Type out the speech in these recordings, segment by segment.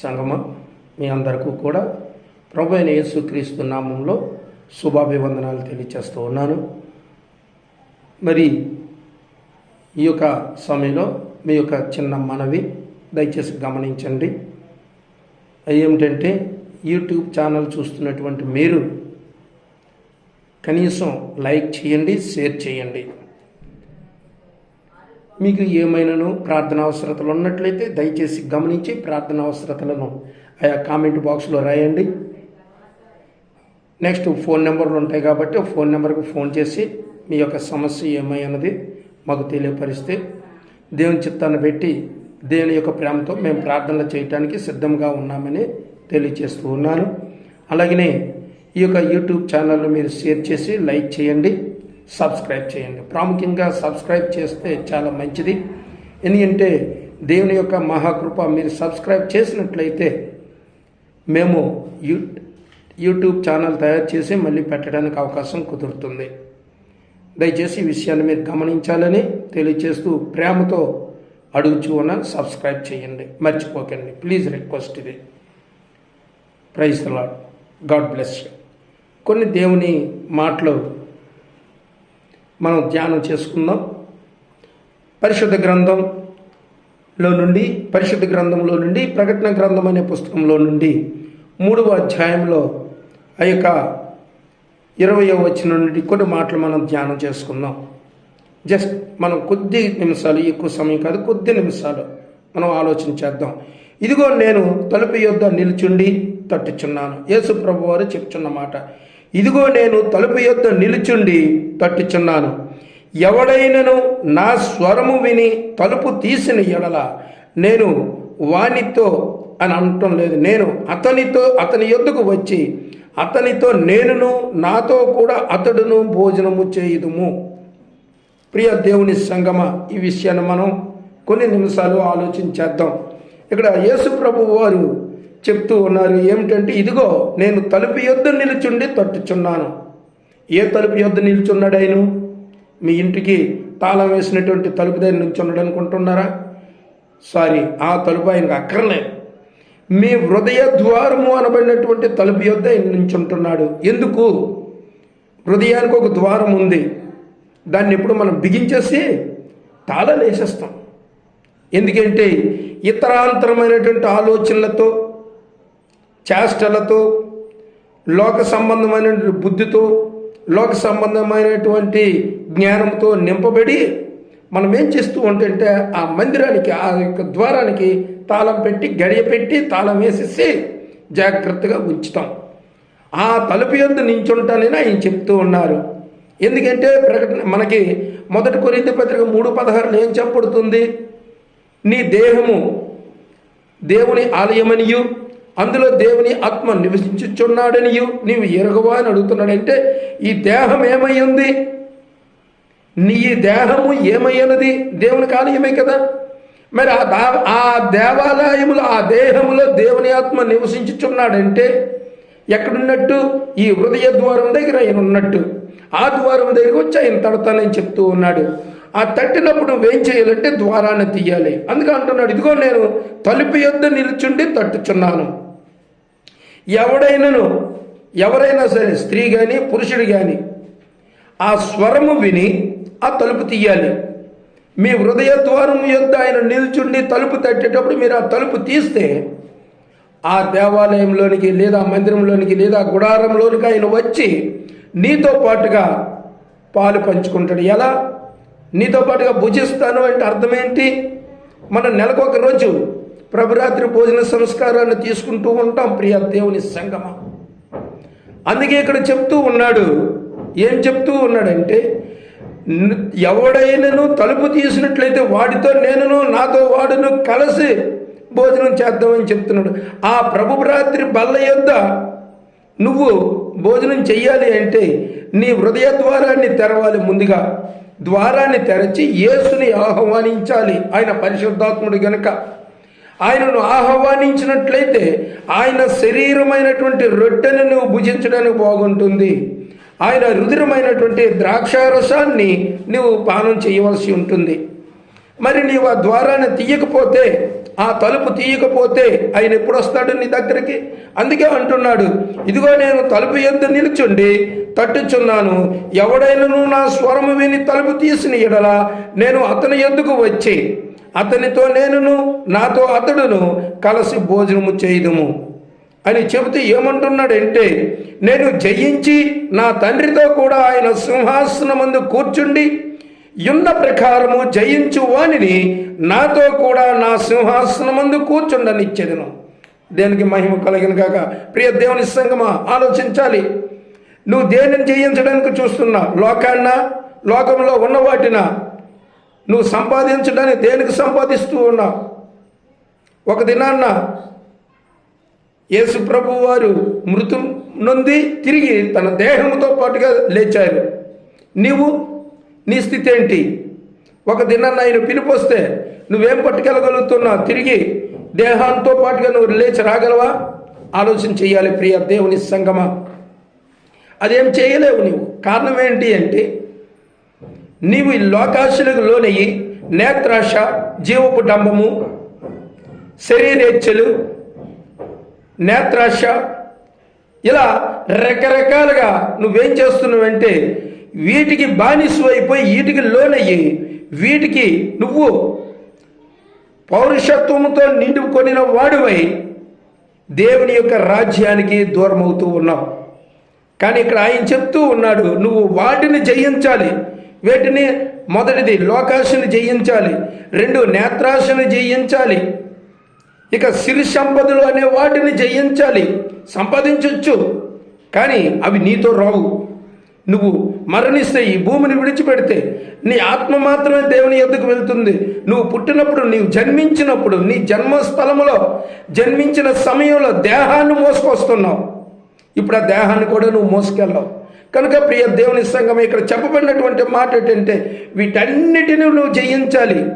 సంగమ. మీ అందరికీ కూడా ప్రభు అయిన యేసుక్రీస్తు నామంలో శుభాభివందనాలు తెలియచేస్తూ ఉన్నాను. మరి ఈ యొక్క సమయంలో మీ యొక్క చిన్న మనవి దయచేసి గమనించండి. ఏమిటంటే యూట్యూబ్ ఛానల్ చూస్తున్నటువంటి మీరు కనీసం లైక్ చేయండి షేర్ చేయండి. మీకు ఏమైనాను ప్రార్థన అవసరతలు ఉన్నట్లయితే దయచేసి గమనించి ప్రార్థన అవసరతలను ఆయా కామెంట్ బాక్స్లో రాయండి. నెక్స్ట్ ఫోన్ నెంబర్లు ఉంటాయి కాబట్టి ఫోన్ నెంబర్కి ఫోన్ చేసి మీ యొక్క సమస్య ఏమై అన్నది మాకు తెలియపరిస్తే దేవుని చిత్తాన్ని పెట్టి దేవుని యొక్క ప్రేమతో మేము ప్రార్థనలు చేయడానికి సిద్ధంగా ఉన్నామని తెలియజేస్తూ ఉన్నాను. అలాగనే ఈ యొక్క యూట్యూబ్ ఛానల్ మీరు షేర్ చేసి లైక్ చేయండి. సబ్స్క్రైబ్ చేయండి. ప్రాముఖ్యంగా సబ్స్క్రైబ్ చేస్తే చాలా మంచిది. ఎందుకంటే దేవుని యొక్క మహాకృప మీరు సబ్స్క్రైబ్ చేసినట్లయితే మేము యూ యూట్యూబ్ ఛానల్ తయారు చేసి మళ్ళీ పెట్టడానికి అవకాశం కుదురుతుంది. దయచేసి ఈ విషయాన్ని మీరు గమనించాలని తెలియజేస్తూ ప్రేమతో అడుగుచూ ఉన్న సబ్స్క్రైబ్ చేయండి. మర్చిపోకండి. ప్లీజ్ రిక్వెస్ట్ ఇది. Praise lord God bless you. కొన్ని దేవుని మాటలు మనం ధ్యానం చేసుకుందాం. పరిశుద్ధ గ్రంథంలో నుండి పరిశుద్ధ గ్రంథంలో నుండి ప్రకటన గ్రంథం అనే పుస్తకంలో నుండి మూడవ అధ్యాయంలో ఆ యొక్క ఇరవయో వచ్చిన నుండి కొన్ని మాటలు మనం ధ్యానం చేసుకుందాం. జస్ట్ మనం కొద్ది నిమిషాలు ఎక్కువ సమయం కాదు కొద్ది నిమిషాలు మనం ఆలోచన చేద్దాం. ఇదిగో నేను తలుపు యొద్ద నిలుచుండి తట్టుచున్నాను. యేసు ప్రభు వారు చెప్తున్న మాట ఇదిగో నేను తలుపు యొద్ద నిలుచుండి తట్టుచున్నాను. ఎవడైనను నా స్వరము విని తలుపు తీసిన ఎడల నేను వానితో అని అనటం లేదు. నేను అతనితో అతని యొద్దకు వచ్చి అతనితో నేనును నాతో కూడా అతడును భోజనము చేయుదుము. ప్రియ దేవుని సంగమ ఈ విషయాన్ని మనం కొన్ని నిమిషాలు ఆలోచించేద్దాం ఇక్కడ యేసు ప్రభు వారు చెప్తూ ఉన్నారు ఏమిటంటే ఇదిగో నేను తలుపు యొద్ద నిలుచుండి తట్టుచున్నాను. ఏ తలుపు యొద్ద నిలుచున్నాడైను మీ ఇంటికి తాళం వేసినటువంటి తలుపు దగ్గర నిల్చున్నాడు అనుకుంటున్నారా? సారీ ఆ తలుపు ఆయనకు అక్కర్లేదు. మీ హృదయ ద్వారము అనబడినటువంటి తలుపు యొద్ద ఆయన నించుంటున్నాడు ఎందుకు? హృదయానికి ఒక ద్వారం ఉంది. దాన్ని ఎప్పుడు మనం బిగించేసి తాళాలు వేసేస్తాం. ఎందుకంటే ఇతరాంతరమైనటువంటి ఆలోచనలతో చేష్టలతో లోక సంబంధమైనటువంటి బుద్ధితో లోక సంబంధమైనటువంటి జ్ఞానంతో నింపబడి మనం ఏం చేస్తూ ఉంటుంటే ఆ మందిరానికి ఆ యొక్క ద్వారానికి తాళం పెట్టి గడియ పెట్టి తాళం వేసేసి జాగ్రత్తగా ఉంచుతాం. ఆ తలుపు ఎందు నించుంటానని ఆయన చెప్తూ ఉన్నారు. ఎందుకంటే ప్రకటన మనకి మొదటి కొరింది పత్రిక మూడు పదహారులు ఏం చెప్పబడుతుంది? నీ దేహము దేవుని ఆలయమనియు అందులో దేవుని ఆత్మ నివసించుచున్నాడని నీవు ఎరగవా అని అడుగుతున్నాడంటే ఈ దేహం ఏమై ఉంది? నీ దేహము ఏమయ్యనది దేవునికి ఆలయమే కదా. మరి ఆ దా ఆ దేవాలయములో ఆ దేహములో దేవుని ఆత్మ నివసించుచున్నాడంటే ఎక్కడున్నట్టు? ఈ హృదయ ద్వారం దగ్గర ఆయన ఉన్నట్టు. ఆ ద్వారం దగ్గరికి వచ్చి ఆయన తడతానని చెప్తూ ఉన్నాడు. ఆ తట్టినప్పుడు నువ్వేం చేయాలంటే ద్వారాన్ని తీయాలి. అందుకే అంటున్నాడు ఇదిగో నేను తలుపు యొద్ద నిలుచుండి తట్టుచున్నాను. ఎవడైనను ఎవరైనా సరే స్త్రీ కానీ పురుషుడు కానీ ఆ స్వరము విని ఆ తలుపు తీయాలి. మీ హృదయ ద్వారం యొద్ద ఆయన నిల్చుండి తలుపు తట్టేటప్పుడు మీరు ఆ తలుపు తీస్తే ఆ దేవాలయంలోనికి లేదా మందిరంలోనికి లేదా గుడారంలోనికి ఆయన వచ్చి నీతో పాటుగా పాలు పంచుకుంటాడు. ఎలా? నీతో పాటుగా భుజిస్తాను అంటే అర్థం ఏంటి మన నెలకొక రోజు ప్రభురాత్రి భోజన సంస్కారాన్ని తీసుకుంటూ ఉంటాం ప్రియ దేవుని సంగమ. అందుకే ఇక్కడ చెప్తూ ఉన్నాడు. ఏం చెప్తూ ఉన్నాడంటే ఎవడైనను తలుపు తీసినట్లయితే వాడితో నేనును నాతో వాడును కలిసి భోజనం చేద్దామని చెప్తున్నాడు. ఆ ప్రభు రాత్రి బల్ల యొద్ద నువ్వు భోజనం చెయ్యాలి అంటే నీ హృదయ ద్వారాన్ని తెరవాలి ముందుగా. ద్వారాన్ని తెరచి యేసుని ఆహ్వానించాలి. ఆయన పరిశుద్ధాత్ముడు గనుక. ఆయనను ఆహ్వానించినట్లయితే ఆయన శరీరమైనటువంటి రొట్టెను నువ్వు భుజించడానికి బాగుంటుంది. ఆయన రుధిరమైనటువంటి ద్రాక్షారసాన్ని నువ్వు పానం చేయవలసి ఉంటుంది. మరి నీవు ఆ ద్వారాన్ని తీయకపోతే ఆ తలుపు తీయకపోతే ఆయన ఎప్పుడు వస్తాడు నీ దగ్గరికి? అందుకే అంటున్నాడు ఇదిగో నేను తలుపు ఎద్దు నిలుచుండి తట్టుచున్నాను. ఎవడైనను నా స్వరము విని తలుపు తీసిన ఎడల నేను అతని ఎద్దుకు వచ్చి? అతనితో నేనును నాతో అతడును కలిసి భోజనము చేయదుము. అని చెబితే ఏమంటున్నాడంటే నేను జయించి నా తండ్రితో కూడా ఆయన సింహాసనమందు కూర్చుండి యున్న ప్రకారము జయించు వానిని నాతో కూడా నా సింహాసనమందు కూర్చుండనిచ్చేదను. దేనికి మహిమ కలిగిన కాక ప్రియ దేవుని సంగమా ఆలోచించాలి. నువ్వు దేనిని జయించడానికి చూస్తున్నా? లోకాన్న? లోకంలో ఉన్న వాటిన? నువ్వు సంపాదించడానికి దేనికి సంపాదిస్తూ ఉన్నావు ఒక దినాన్న యేసు ప్రభు వారు మృతు నొంది తిరిగి తన దేహంతో పాటుగా లేచారు. నీవు నీ స్థితి ఏంటి? ఒక దినాన్న ఆయన పిలిపొస్తే నువ్వేం పట్టుకెళ్ళగలుగుతున్నావు? తిరిగి దేహాంతో పాటుగా నువ్వు లేచి రాగలవా? ఆలోచన చేయాలి ప్రియ దేవుని సంగమ. అదేం చేయలేవు నీవు. కారణం ఏంటి అంటే నీవు ఈ లోకాశులకు లోనయ్యి నేత్రాశ జీవపు డంబము శరీరేచ్ఛలు నేత్రాశ ఇలా రకరకాలుగా నువ్వేం చేస్తున్నావంటే వీటికి బానిసు అయిపోయి వీటికి లోనయ్యి వీటికి నువ్వు పౌరుషత్వంతో నిండుకొనిన వాడివై దేవుని యొక్క రాజ్యానికి దూరం అవుతూ ఉన్నావు. కానీ ఇక్కడ ఆయన చెప్తూ ఉన్నాడు నువ్వు వాటిని జయించాలి. వీటిని? మొదటిది లోకాశని జయించాలి. రెండు నేత్రాశని జయించాలి. ఇక సిరి సంపదలు అనే వాటిని జయించాలి. సంపాదించవచ్చు కానీ అవి నీతో రావు. నువ్వు మరణిస్తే ఈ భూమిని విడిచిపెడితే నీ ఆత్మ మాత్రమే దేవుని ఎద్దుకు వెళ్తుంది. నువ్వు పుట్టినప్పుడు నీవు జన్మించినప్పుడు నీ జన్మస్థలములో జన్మించిన సమయంలో దేహాన్ని మోసుకొస్తున్నావు. ఇప్పుడు ఆ దేహాన్ని కూడా నువ్వు మోసుకెళ్ళావు. కనుక ప్రియ దేవుని సంఘం ఇక్కడ చెప్పబడినటువంటి మాట ఏంటంటే వీటన్నిటిని నువ్వు జయించాలి.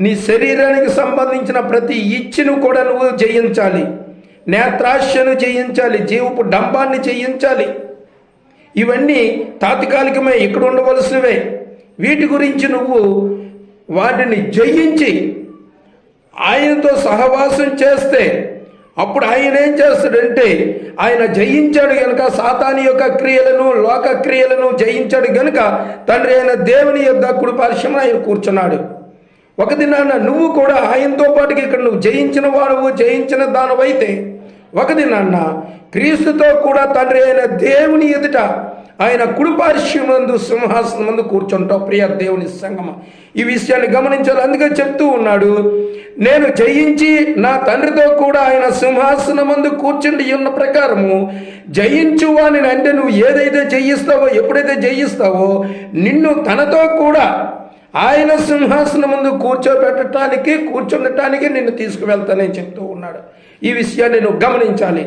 నీ శరీరానికి సంబంధించిన ప్రతి ఇచ్చిను కూడా నువ్వు జయించాలి. నేత్రాశను జయించాలి. జీవపు డంబాన్ని జయించాలి. ఇవన్నీ తాత్కాలికమే ఇక్కడ ఉండవలసినవే. వీటి గురించి నువ్వు వాటిని జయించి ఆయనతో సహవాసం చేస్తే అప్పుడు ఆయన ఏం చేస్తాడంటే ఆయన జయించాడు గనుక సాతాని యొక్క క్రియలను లోక క్రియలను జయించాడు గనుక తండ్రి అయిన దేవుని యొక్క కుడి ఆయన కూర్చున్నాడు. ఒక దినాన నువ్వు కూడా ఆయనతో పాటుకి ఇక్కడ నువ్వు జయించిన వాడవు జయించిన దానవైతే ఒకదినాన్న క్రీస్తుతో కూడా తండ్రి అయిన దేవుని ఎదుట ఆయన కుడిపార్శ్వమందు సింహాసనం ముందు కూర్చుంటావు. ప్రియ దేవుని సంగమ. ఈ విషయాన్ని గమనించాలి. అందుకే చెప్తూ ఉన్నాడు నేను జయించి నా తండ్రితో కూడా ఆయన సింహాసనం ముందు కూర్చుండి ఉన్న ప్రకారము జయించు అని అంటే నువ్వు ఏదైతే జయిస్తావో ఎప్పుడైతే జయిస్తావో నిన్ను తనతో కూడా ఆయన సింహాసనం ముందు కూర్చోబెట్టడానికి కూర్చుండటానికి నిన్ను తీసుకువెళ్తానని చెప్తూ ఉన్నాడు. ఈ విషయాన్ని నువ్వు గమనించాలి.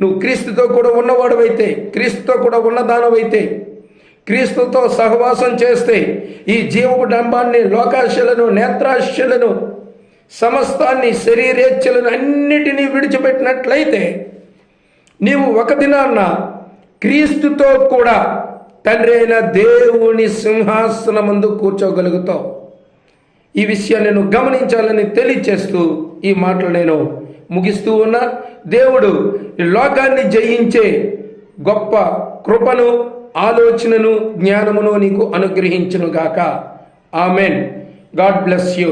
నువ్వు క్రీస్తుతో కూడా ఉన్నవాడవైతే క్రీస్తుతో కూడా ఉన్నదానవైతే క్రీస్తుతో సహవాసం చేస్తే ఈ జీవపు డంబాన్ని లోకాశలను నేత్రాశలను సమస్తాన్ని శరీరేచ్ఛలను అన్నిటినీ విడిచిపెట్టినట్లయితే నీవు ఒక దినాన్న క్రీస్తుతో కూడా తండ్రి అయిన దేవుని సింహాసన ముందు కూర్చోగలుగుతావు. ఈ విషయాన్ని నేను గమనించాలని తెలియచేస్తూ ఈ మాటలు నేను ముగిస్తూ ఉన్నా దేవుడు ఈ లోకాన్ని జయించే గొప్ప కృపను ఆలోచనను జ్ఞానమును నీకు అనుగ్రహించును గాక ఆమెన్. God bless you.